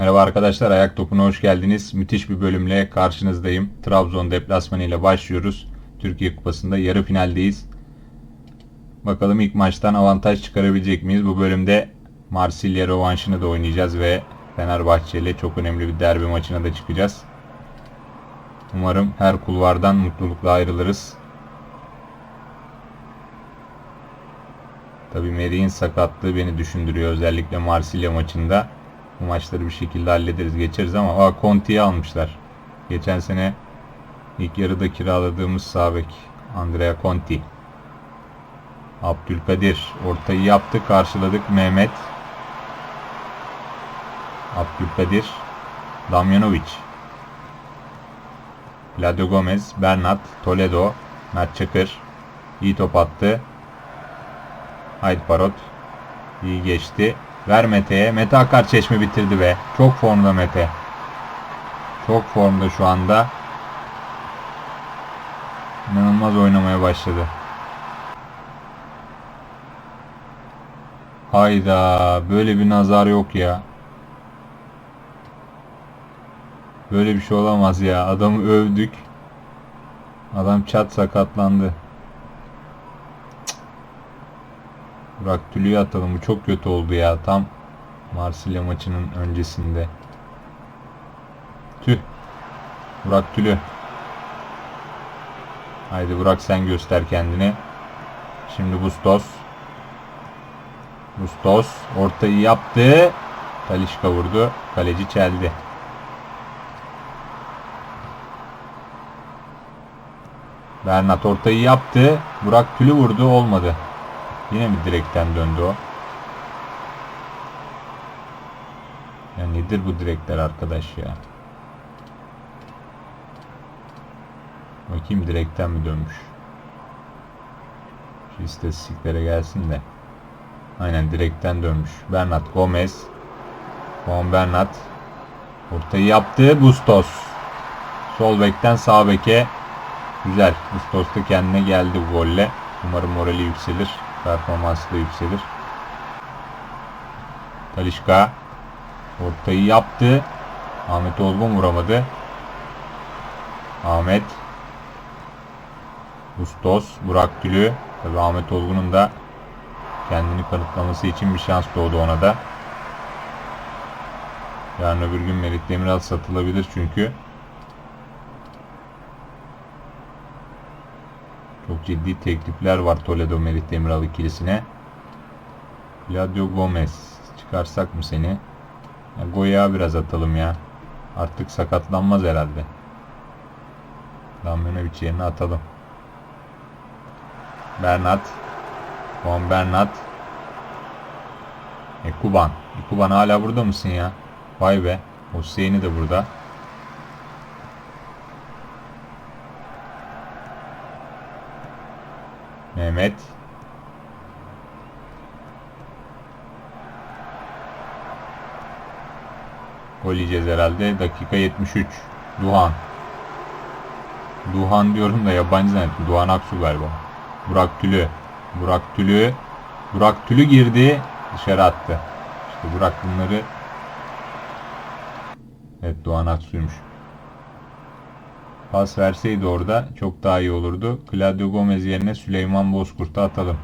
Merhaba arkadaşlar, Ayak Topu'na hoş geldiniz. Müthiş bir bölümle karşınızdayım. Trabzon deplasmanı ile başlıyoruz. Türkiye Kupası'nda yarı finaldeyiz. Bakalım ilk maçtan avantaj çıkarabilecek miyiz? Bu bölümde Marsilya rövanşını da oynayacağız ve Fenerbahçe ile çok önemli bir derbi maçına da çıkacağız. Umarım her kulvardan mutlulukla ayrılırız. Tabii Merih'in sakatlığı beni düşündürüyor özellikle Marsilya maçında. Bu maçları bir şekilde hallederiz geçeriz ama aa Conti'yi almışlar. Geçen sene ilk yarıda kiraladığımız sabek Andrea Conti. Abdülkadir ortayı yaptı karşıladık Mehmet. Abdülkadir Damjanovic. Vlado Gomez, Bernat, Toledo, Mert Çakır. İyi top attı. Haydi Parot. İyi geçti. Ver Mete'ye. Mete Akar çeşme bitirdi be. Çok formda Mete. Çok formda şu anda. İnanılmaz oynamaya başladı. Hayda. Böyle bir nazar yok ya. Böyle bir şey olamaz ya. Adamı övdük. Adam çat sakatlandı. Burak Tülü'yü atalım. Bu çok kötü oldu ya. Tam Marsilya maçının öncesinde. Tüh. Burak Tülü. Haydi Burak sen göster kendini. Şimdi Bustos. Bustos ortayı yaptı. Talişka vurdu. Kaleci çeldi. Bernat ortayı yaptı. Burak Tülü vurdu. Olmadı. Yine mi direkten döndü o? Ya nedir bu direkler arkadaş ya? Bakayım direkten mi dönmüş? Şu istatistiklere gelsin de. Aynen direkten dönmüş. Bernat Gomez. Juan Bernat. Ortayı yaptı. Bustos. Sol bekten sağ beke. Güzel. Bustos da kendine geldi bu golle. Umarım morali yükselir. Performansı da yükselir. Talişka ortayı yaptı. Ahmet Olgun vuramadı. Ahmet Bustos, Burak Gülü Tabi Ahmet Olgun'un da kendini kanıtlaması için bir şans doğdu ona da. Yarın öbür gün Merit Demiral satılabilir çünkü. Ciddi teklifler var Toledo Merit Demiral ikilisine. Claudio Gomez. Çıkarsak mı seni? Ya Goya biraz atalım ya. Artık sakatlanmaz herhalde. Damjanovic yerine atalım. Bernat. Juan Bernat. Ekuban. Ekuban hala burada mısın ya? Vay be. Hüseyin'i de burada. Mehmet. Gol yiyeceğiz herhalde. Dakika 73. Duhan. Duhan diyorum da yabancı zannettim. Duhan Aksu galiba. Burak Tülü. Burak Tülü. Burak Tülü girdi. Dışarı attı. İşte Burak bunları Evet Doğan Aksu'ymuş. Pas verseydi orada çok daha iyi olurdu. Claudio Gomez yerine Süleyman Bozkurt'u atalım.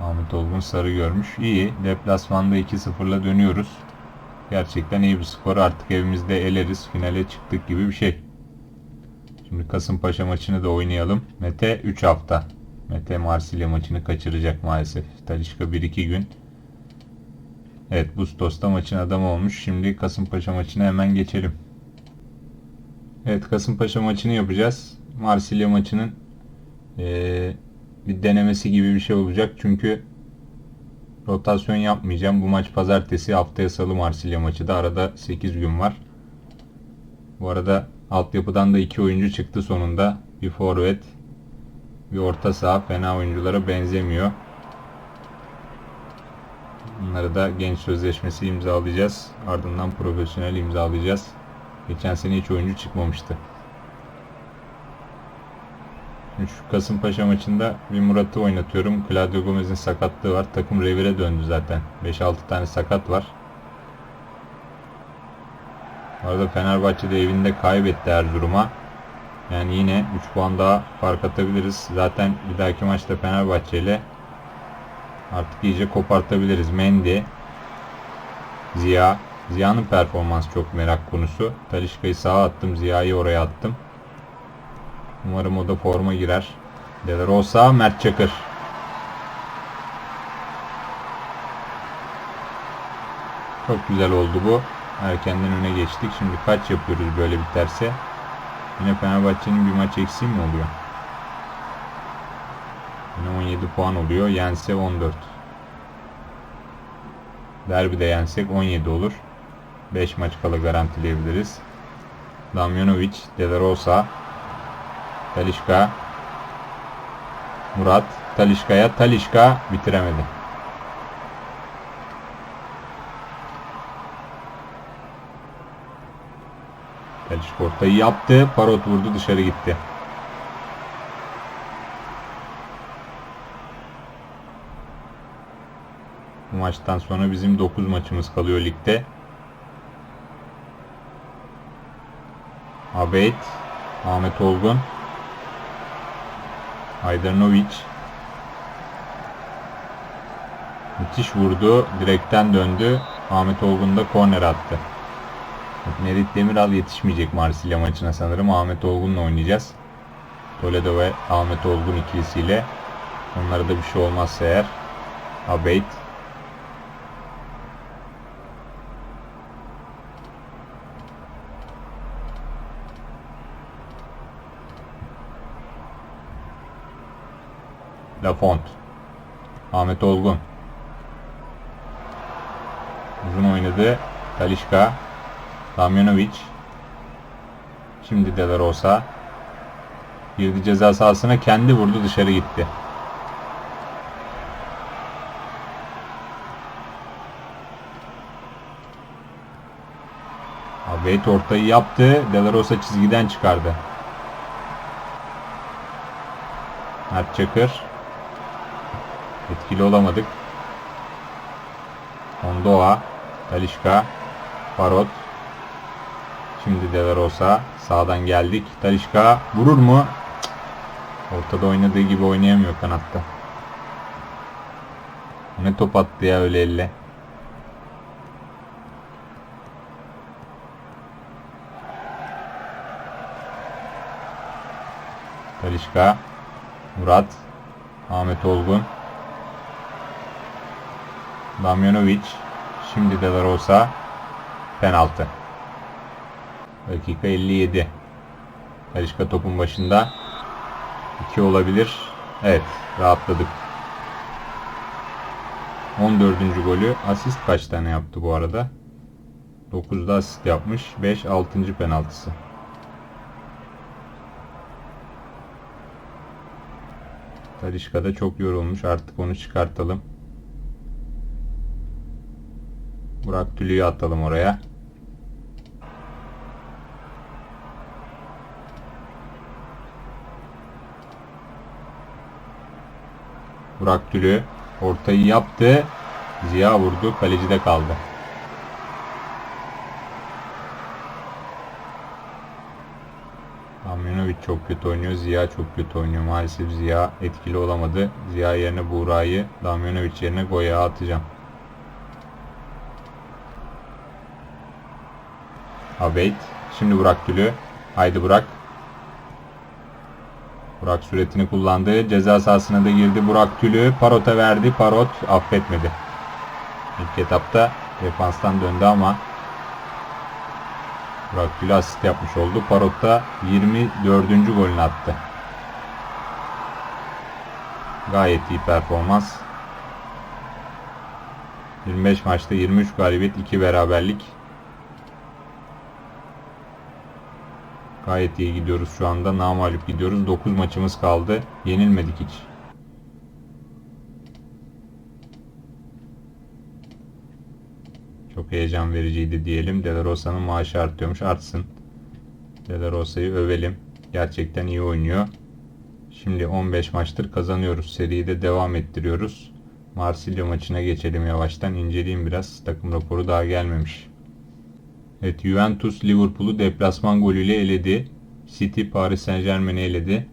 Ahmet Olgun sarı görmüş. İyi. Deplasmanda 2-0'la dönüyoruz. Gerçekten iyi bir skor. Artık evimizde eleriz. Finale çıktık gibi bir şey. Şimdi Kasımpaşa maçını da oynayalım. Mete 3 hafta. Mete Marsilya maçını kaçıracak maalesef. Talişka 1-2 gün. Evet Bustos da maçın adamı olmuş. Şimdi Kasımpaşa maçına hemen geçelim. Evet Kasımpaşa maçını yapacağız. Marsilya maçının ee, bir denemesi gibi bir şey olacak. Çünkü rotasyon yapmayacağım. Bu maç pazartesi haftaya salı Marsilya maçı da arada 8 gün var. Bu arada altyapıdan da iki oyuncu çıktı sonunda. Bir forvet, bir orta saha fena oyunculara benzemiyor. Bunları da genç sözleşmesi imzalayacağız. Ardından profesyonel imzalayacağız. Geçen sene hiç oyuncu çıkmamıştı. Şimdi Şu Kasımpaşa maçında bir Murat'ı oynatıyorum. Claudio Gomez'in sakatlığı var. Takım revire döndü zaten. 5-6 tane sakat var. Bu arada Fenerbahçe de evinde kaybetti Erzurum'a. Yani yine 3 puan daha fark atabiliriz. Zaten bir dahaki maçta Fenerbahçe ile artık iyice kopartabiliriz. Mendy, Ziya. Ziya'nın performansı çok merak konusu. Talişka'yı sağa attım. Ziya'yı oraya attım. Umarım o da forma girer. De La Rosa, Mert Çakır. Çok güzel oldu bu. Erkenden öne geçtik. Şimdi kaç yapıyoruz böyle biterse? Yine Fenerbahçe'nin bir maç eksiği mi oluyor? Yine 17 puan oluyor. Yense 14. Derbide yensek 17 olur. 5 maç kala garantileyebiliriz. Damjanovic, De La Rosa, Talişka, Murat, Talişka'ya, Talişka bitiremedi. Ortayı yaptı, Parot vurdu dışarı gitti. Bu maçtan sonra bizim 9 maçımız kalıyor ligde. Abed, Ahmet Olgun, Aydarnovic. Müthiş vurdu. Direkten döndü. Ahmet Olgun da korner attı. Nerit Demiral yetişmeyecek Marsilya maçına sanırım. Ahmet Olgun'la oynayacağız. Toledo ve Ahmet Olgun ikilisiyle. Onlara da bir şey olmazsa eğer. Abeyt. Lafont. Ahmet Olgun. Uzun oynadı. Talişka. Damjanovic. Şimdi De Rosa. Girdi ceza sahasına kendi vurdu dışarı gitti. Abeyt ortayı yaptı. De La Rosa çizgiden çıkardı. Mert Çakır. Etkili olamadık. Ondoa, Talişka, Parot. Şimdi De La Rosa. Sağdan geldik. Talişka vurur mu? Ortada oynadığı gibi oynayamıyor kanatta. Ne top attı ya öyle elle. Talişka, Murat, Ahmet Olgun, Damjanovic, şimdi De Rosa, penaltı. Dakika 57. Talişka topun başında. 2 olabilir. Evet, rahatladık. 14. golü asist kaç tane yaptı bu arada? 9'da asist yapmış. 5 6. penaltısı. Talişka da çok yorulmuş. Artık onu çıkartalım. Burak Tülü'yü atalım oraya. Burak Tülü ortayı yaptı. Ziya vurdu. Kalecide kaldı. Aminovic çok kötü oynuyor. Ziya çok kötü oynuyor. Maalesef Ziya etkili olamadı. Ziya yerine Buğra'yı, Damjanovic yerine Goya atacağım. Abeyt. Şimdi Burak Gülü. Haydi Burak. Burak süretini kullandı. Ceza sahasına da girdi. Burak Tülü. Parot'a verdi. Parot affetmedi. İlk etapta defanstan döndü ama Burak Tülü asist yapmış oldu. Parot da 24. golünü attı. Gayet iyi performans. 25 maçta 23 galibiyet 2 beraberlik. Gayet iyi gidiyoruz şu anda. Namalip gidiyoruz. 9 maçımız kaldı. Yenilmedik hiç. Çok heyecan vericiydi diyelim. De La Rosa'nın maaşı artıyormuş. Artsın. De La Rosa'yı övelim. Gerçekten iyi oynuyor. Şimdi 15 maçtır kazanıyoruz. Seriyi de devam ettiriyoruz. Marsilya maçına geçelim yavaştan. İnceleyeyim biraz. Takım raporu daha gelmemiş. Evet Juventus Liverpool'u deplasman golüyle eledi. City Paris Saint Germain'i eledi.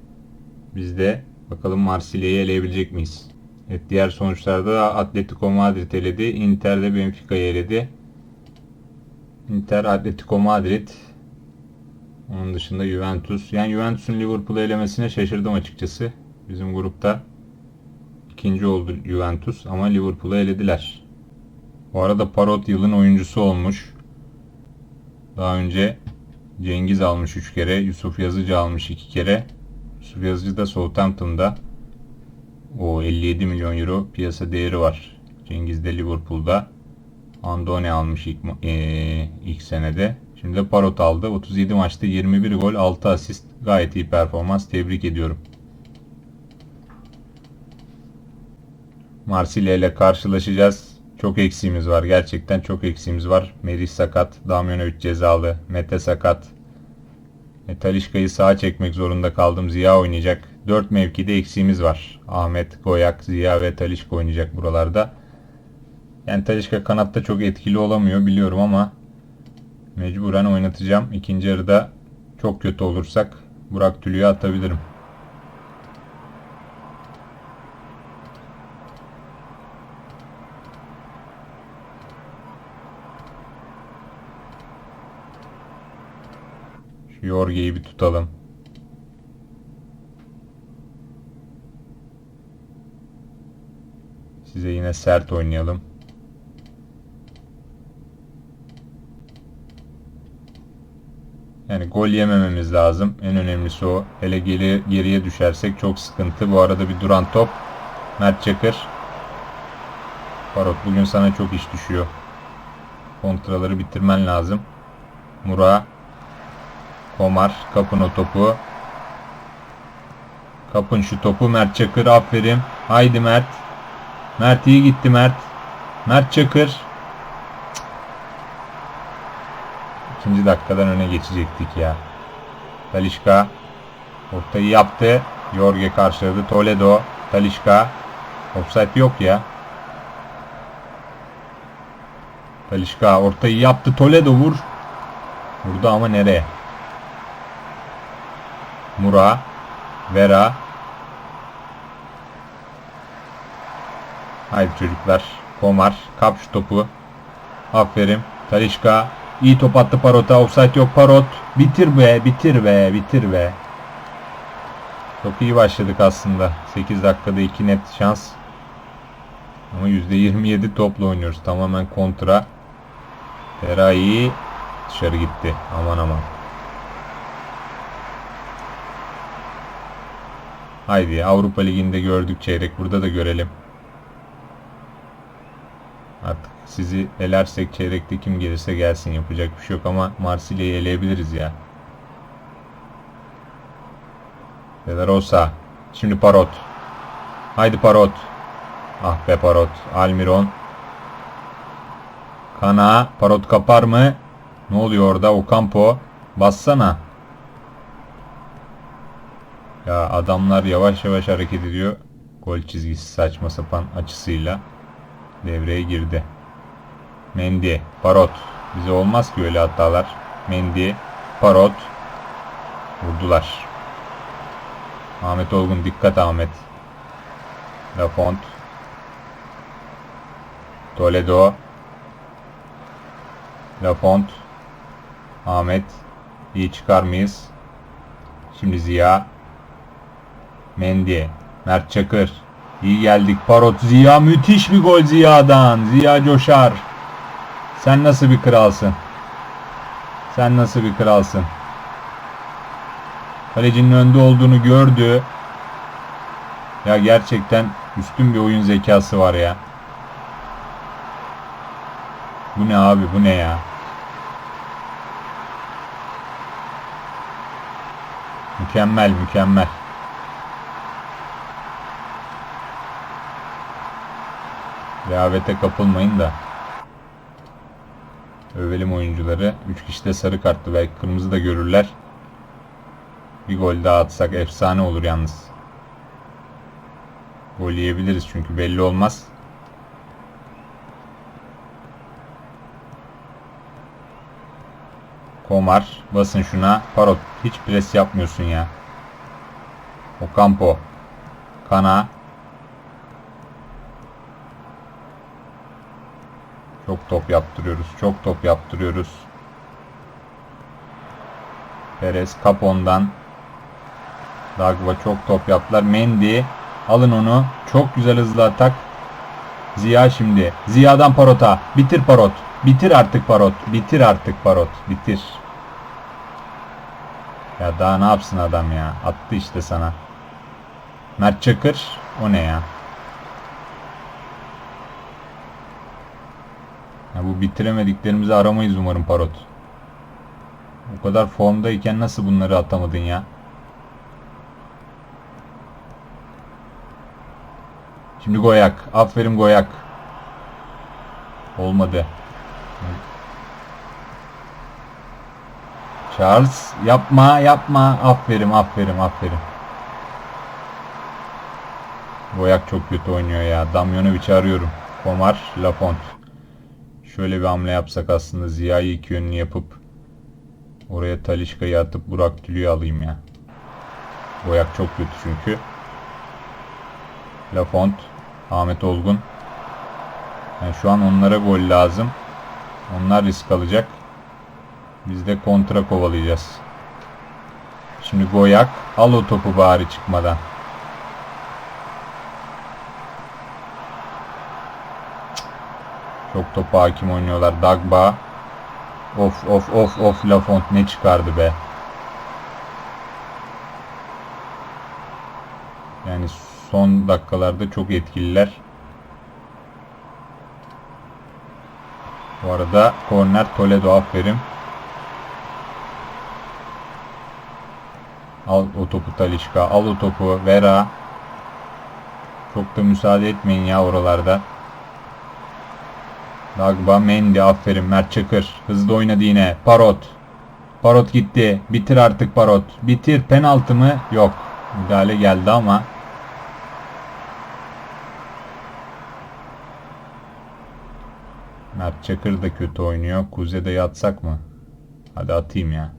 Biz de bakalım Marsilya'yı eleyebilecek miyiz? Evet diğer sonuçlarda da Atletico Madrid eledi. Inter de Benfica'yı eledi. Inter Atletico Madrid. Onun dışında Juventus. Yani Juventus'un Liverpool'u elemesine şaşırdım açıkçası. Bizim grupta ikinci oldu Juventus ama Liverpool'u elediler. Bu arada Parot yılın oyuncusu olmuş. Daha önce Cengiz almış 3 kere, Yusuf Yazıcı almış 2 kere. Yusuf Yazıcı da Southampton'da. O 57 milyon euro piyasa değeri var. Cengiz de Liverpool'da. Andone almış ilk, ee, ilk senede. Şimdi de Parot aldı. 37 maçta 21 gol, 6 asist. Gayet iyi performans. Tebrik ediyorum. Marsilya ile karşılaşacağız. Çok eksiğimiz var. Gerçekten çok eksiğimiz var. Merih sakat. Damjanovic cezalı. Mete sakat. E, Talişka'yı sağa çekmek zorunda kaldım. Ziya oynayacak. 4 mevkide eksiğimiz var. Ahmet, Goyak, Ziya ve Talişka oynayacak buralarda. Yani Talişka kanatta çok etkili olamıyor biliyorum ama mecburen oynatacağım. İkinci yarıda çok kötü olursak Burak Tülü'ye atabilirim. Şu Yorge'yi bir tutalım. Size yine sert oynayalım. Yani gol yemememiz lazım. En önemlisi o. Hele geri, geriye düşersek çok sıkıntı. Bu arada bir duran top. Mert Çakır. Parot bugün sana çok iş düşüyor. Kontraları bitirmen lazım. Mura. Komar. Kapın o topu. Kapın şu topu. Mert Çakır. Aferin. Haydi Mert. Mert iyi gitti Mert. Mert Çakır. İkinci dakikadan öne geçecektik ya. Talişka ortayı yaptı. Jorge karşıladı. Toledo. Talişka. Offside yok ya. Talişka ortayı yaptı. Toledo vur. Vurdu ama nereye? Mura. Vera. Haydi çocuklar. Komar. Kap şu topu. Aferin. Talişka. İyi top attı Parot'a. Offside yok Parot. Bitir be, bitir be, bitir be. Çok iyi başladık aslında. 8 dakikada 2 net şans. Ama %27 topla oynuyoruz. Tamamen kontra. Ferai dışarı gitti. Aman aman. Haydi Avrupa Ligi'nde gördük çeyrek. Burada da görelim. Artık sizi elersek çeyrekte kim gelirse gelsin yapacak bir şey yok ama Marsilya'yı eleyebiliriz ya. De La Rosa. Şimdi Parot. Haydi Parot. Ah be Parot. Almiron. Kana. Parot kapar mı? Ne oluyor orada? Ocampo. Bassana. Ya adamlar yavaş yavaş hareket ediyor. Gol çizgisi saçma sapan açısıyla devreye girdi. Mendy, Parot. Bize olmaz ki öyle hatalar. Mendy, Parot. Vurdular. Ahmet Olgun dikkat Ahmet. Lafont. Toledo. Lafont. Ahmet. İyi çıkar mıyız? Şimdi Ziya. Mendy. Mert Çakır. İyi geldik. Parot Ziya müthiş bir gol Ziya'dan. Ziya coşar. Sen nasıl bir kralsın? Sen nasıl bir kralsın? Kalecinin önde olduğunu gördü. Ya gerçekten üstün bir oyun zekası var ya. Bu ne abi bu ne ya? Mükemmel mükemmel. Rehavete kapılmayın da. Övelim oyuncuları. 3 kişi de sarı karttı. Belki kırmızı da görürler. Bir gol daha atsak efsane olur yalnız. Gol yiyebiliriz çünkü belli olmaz. Komar basın şuna. Parot hiç pres yapmıyorsun ya. Ocampo. Kana. Çok top yaptırıyoruz. Çok top yaptırıyoruz. Perez Capon'dan Dagba çok top yaptılar. Mendy alın onu. Çok güzel hızlı atak. Ziya şimdi. Ziya'dan Parot'a. Bitir Parot. Bitir artık Parot. Bitir artık Parot. Bitir. Ya daha ne yapsın adam ya. Attı işte sana. Mert Çakır. O ne ya? Ya bu bitiremediklerimizi aramayız umarım Parot. O kadar formdayken nasıl bunları atamadın ya? Şimdi Goyak. Aferin Goyak. Olmadı. Charles yapma yapma. Aferin aferin aferin. Goyak çok kötü oynuyor ya. Damjanovic'i arıyorum. Komar, Lafont. Şöyle bir hamle yapsak aslında Ziya'yı iki yönlü yapıp oraya Talişka'yı atıp Burak Tülü'yü alayım ya. Goyak çok kötü çünkü. Lafont, Ahmet Olgun. Yani şu an onlara gol lazım. Onlar risk alacak. Biz de kontra kovalayacağız. Şimdi Goyak al o topu bari çıkmadan. Topa hakim oynuyorlar. Dagba. Of of of of Lafont ne çıkardı be. Yani son dakikalarda çok etkililer. Bu arada korner Toledo aferin. Al o topu Talişka. Al o topu Vera. Çok da müsaade etmeyin ya oralarda. Dagba, Mendy, aferin. Mert Çakır. Hızlı oynadı yine. Parot. Parot gitti. Bitir artık Parot. Bitir. Penaltı mı? Yok. Müdahale geldi ama. Mert Çakır da kötü oynuyor. Kuze'de yatsak mı? Hadi atayım ya.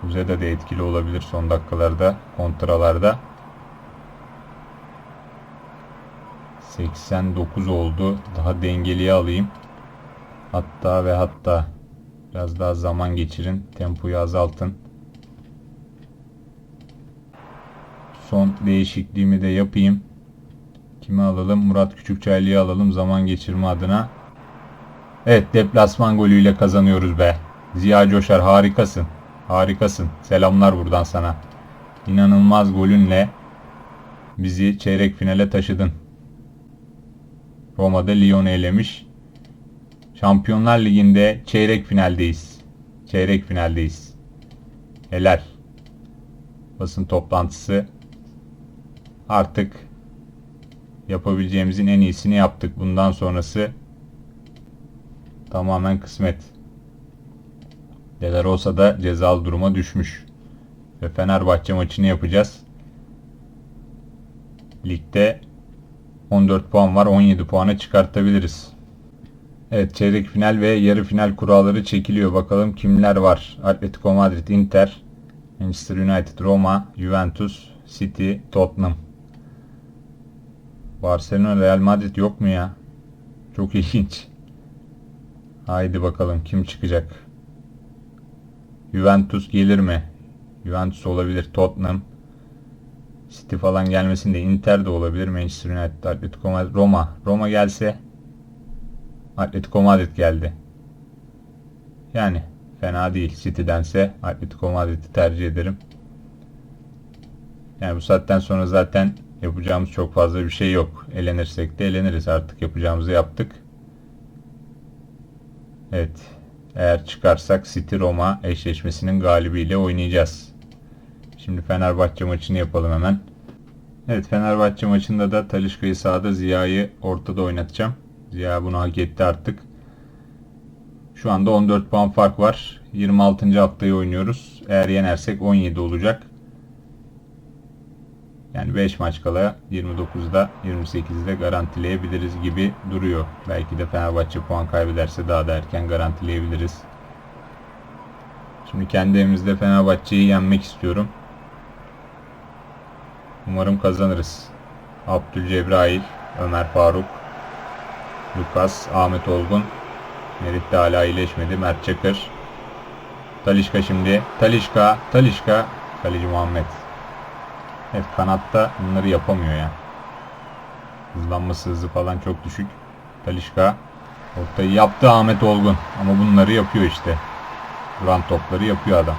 Kuze'de de etkili olabilir son dakikalarda. Kontralarda. 89 oldu. Daha dengeliye alayım. Hatta ve hatta biraz daha zaman geçirin. Tempoyu azaltın. Son değişikliğimi de yapayım. Kimi alalım? Murat Küçükçaylı'yı alalım zaman geçirme adına. Evet deplasman golüyle kazanıyoruz be. Ziya Coşar harikasın. Harikasın. Selamlar buradan sana. İnanılmaz golünle bizi çeyrek finale taşıdın. Roma'da Lyon'u elemiş. Şampiyonlar Ligi'nde çeyrek finaldeyiz. Çeyrek finaldeyiz. Helal. Basın toplantısı. Artık yapabileceğimizin en iyisini yaptık. Bundan sonrası tamamen kısmet. De La Rosa da cezalı duruma düşmüş. Ve Fenerbahçe maçını yapacağız. Ligde 14 puan var. 17 puana çıkartabiliriz. Evet çeyrek final ve yarı final kuralları çekiliyor. Bakalım kimler var. Atletico Madrid, Inter, Manchester United, Roma, Juventus, City, Tottenham. Barcelona, Real Madrid yok mu ya? Çok ilginç. Haydi bakalım kim çıkacak? Juventus gelir mi? Juventus olabilir. Tottenham. City falan gelmesin de Inter de olabilir. Manchester United, Atletico Madrid, Roma. Roma gelse Atletico Madrid geldi. Yani fena değil. City'dense Atletico Madrid'i tercih ederim. Yani bu saatten sonra zaten yapacağımız çok fazla bir şey yok. Elenirsek de eleniriz. Artık yapacağımızı yaptık. Evet. Eğer çıkarsak City Roma eşleşmesinin galibiyle oynayacağız. Şimdi Fenerbahçe maçını yapalım hemen. Evet Fenerbahçe maçında da Talişka'yı sağda Ziya'yı ortada oynatacağım. Ziya bunu hak etti artık. Şu anda 14 puan fark var. 26. haftayı oynuyoruz. Eğer yenersek 17 olacak. Yani 5 maç kala 29'da 28'de garantileyebiliriz gibi duruyor. Belki de Fenerbahçe puan kaybederse daha da erken garantileyebiliriz. Şimdi kendi evimizde Fenerbahçe'yi yenmek istiyorum. Umarım kazanırız. Abdülcebrail, Ömer Faruk, Lukas, Ahmet Olgun, Merit de hala iyileşmedi. Mert Çakır. Talişka şimdi. Talişka, Talişka, Kaleci Muhammed. Evet kanatta bunları yapamıyor ya. Hızlanması hızı falan çok düşük. Talişka ortayı yaptı Ahmet Olgun. Ama bunları yapıyor işte. Duran topları yapıyor adam.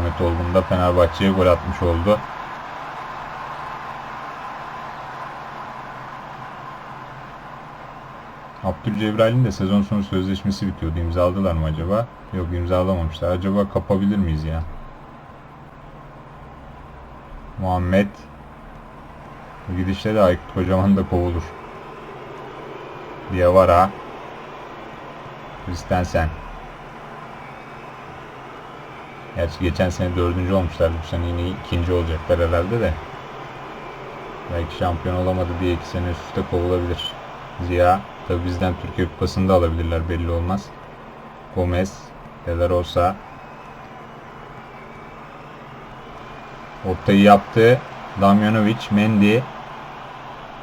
Ahmet Olgun da Fenerbahçe'ye gol atmış oldu. Abdülcebrail'in de sezon sonu sözleşmesi bitiyordu. İmzaladılar mı acaba? Yok imzalamamışlar. Acaba kapabilir miyiz ya? Muhammed bu gidişle de Aykut Kocaman da kovulur. Diawara Christensen Gerçi geçen sene dördüncü olmuşlardı. Bu sene yine ikinci olacaklar herhalde de. Belki şampiyon olamadı diye iki sene üst üste kovulabilir. Ziya tabi bizden Türkiye Kupası'nı da alabilirler belli olmaz. Gomez, De La Rosa. Ortayı yaptı. Damjanovic, Mendy.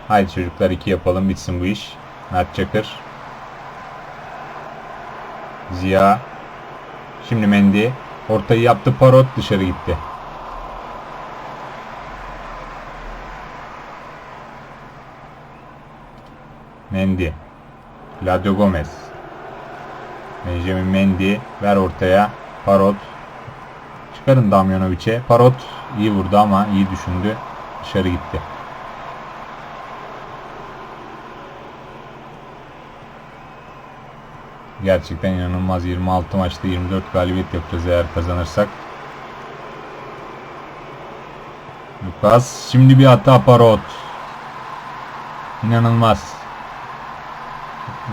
Haydi çocuklar iki yapalım bitsin bu iş. Mert Çakır. Ziya. Şimdi Mendy. Ortayı yaptı Parot dışarı gitti. Mendy. Gladio Gomez. Benjamin Mendy. Ver ortaya. Parot. Çıkarın Damjanovic'e. Parot iyi vurdu ama iyi düşündü. Dışarı gitti. Gerçekten inanılmaz. 26 maçta 24 galibiyet yapacağız eğer kazanırsak. Lucas şimdi bir hata Parot. İnanılmaz.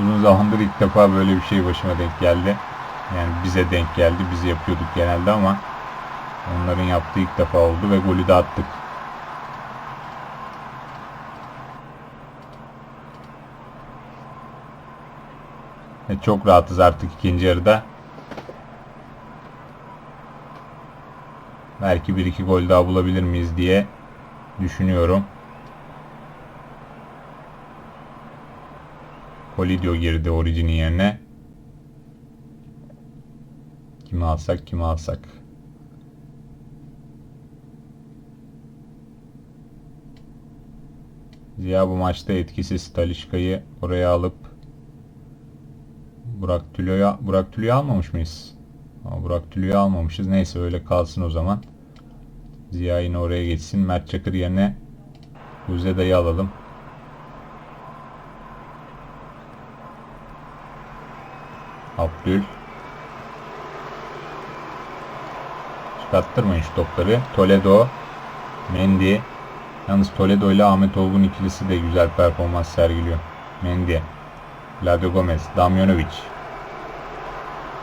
Uzun zamandır ilk defa böyle bir şey başıma denk geldi. Yani bize denk geldi. Biz yapıyorduk genelde ama onların yaptığı ilk defa oldu ve golü de attık. Çok rahatız artık ikinci yarıda. Belki bir iki gol daha bulabilir miyiz diye düşünüyorum. Polidio girdi Origin'in yerine. Kimi alsak kimi alsak. Ziya bu maçta etkisiz Talişka'yı oraya alıp Burak Tülo'yu Burak Tülo'yu almamış mıyız? Ama Burak Tülo'yu almamışız. Neyse öyle kalsın o zaman. Ziya yine oraya geçsin. Mert Çakır yerine Buzeda'yı alalım. Abdül. Çıkarttırmayın şu topları. Toledo. Mendy. Yalnız Toledo ile Ahmet Olgun ikilisi de güzel performans sergiliyor. Mendy. Vlado Gomez. Damjanovic.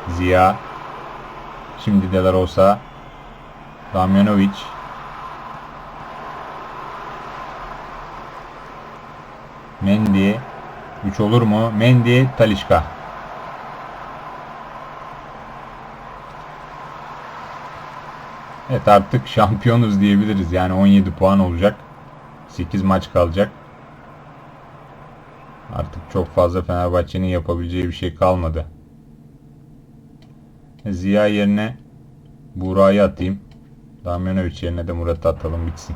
Ziya. Şimdi De La Rosa. Damjanovic. Mendy. 3 olur mu? Mendy, Talişka. Evet artık şampiyonuz diyebiliriz. Yani 17 puan olacak. 8 maç kalacak. Çok fazla Fenerbahçe'nin yapabileceği bir şey kalmadı. Ziya yerine Buğra'yı atayım. Damjanovic yerine de Murat'ı atalım bitsin.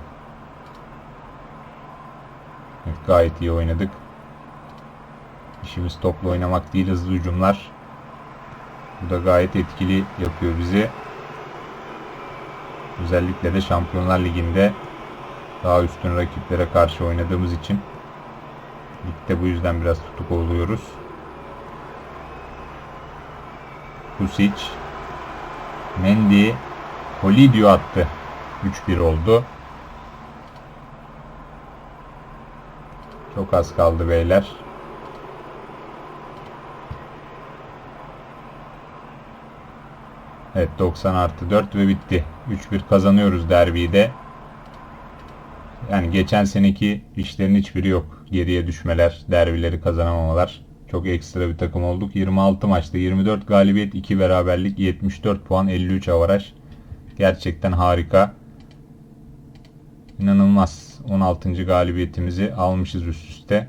Evet, gayet iyi oynadık. İşimiz topla oynamak değil hızlı hücumlar. Bu da gayet etkili yapıyor bizi. Özellikle de Şampiyonlar Ligi'nde daha üstün rakiplere karşı oynadığımız için ligde bu yüzden biraz tutuk oluyoruz. Kusic Mendy Polidio attı. 3-1 oldu. Çok az kaldı beyler. Evet 90 artı 4 ve bitti. 3-1 kazanıyoruz derbiyi de. Yani geçen seneki işlerin hiçbiri yok. Geriye düşmeler, derbileri kazanamamalar. Çok ekstra bir takım olduk. 26 maçta 24 galibiyet, 2 beraberlik, 74 puan, 53 avaraj. Gerçekten harika. İnanılmaz. 16. galibiyetimizi almışız üst üste.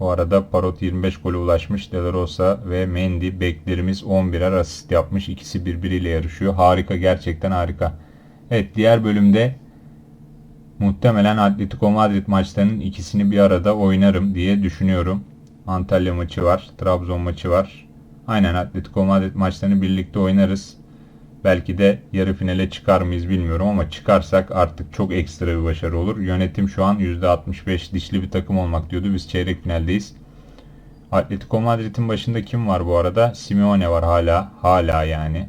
Bu arada Parot 25 gole ulaşmış. De La Rosa ve Mendy beklerimiz 11'er asist yapmış. İkisi birbiriyle yarışıyor. Harika gerçekten harika. Evet diğer bölümde muhtemelen Atletico Madrid maçlarının ikisini bir arada oynarım diye düşünüyorum. Antalya maçı var. Trabzon maçı var. Aynen Atletico Madrid maçlarını birlikte oynarız. Belki de yarı finale çıkar mıyız bilmiyorum ama çıkarsak artık çok ekstra bir başarı olur. Yönetim şu an %65 dişli bir takım olmak diyordu. Biz çeyrek finaldeyiz. Atletico Madrid'in başında kim var bu arada? Simeone var hala. Hala yani.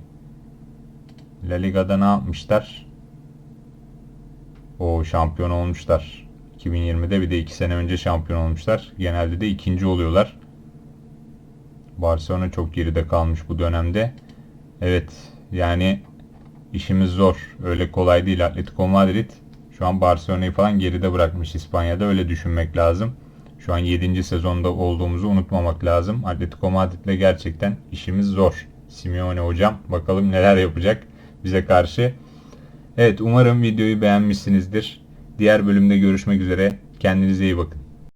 La Liga'da ne yapmışlar? O şampiyon olmuşlar. 2020'de bir de 2 sene önce şampiyon olmuşlar. Genelde de ikinci oluyorlar. Barcelona çok geride kalmış bu dönemde. Evet yani işimiz zor. Öyle kolay değil. Atletico Madrid şu an Barcelona'yı falan geride bırakmış İspanya'da. Öyle düşünmek lazım. Şu an 7. sezonda olduğumuzu unutmamak lazım. Atletico Madrid'le gerçekten işimiz zor. Simeone hocam bakalım neler yapacak bize karşı. Evet umarım videoyu beğenmişsinizdir. Diğer bölümde görüşmek üzere. Kendinize iyi bakın.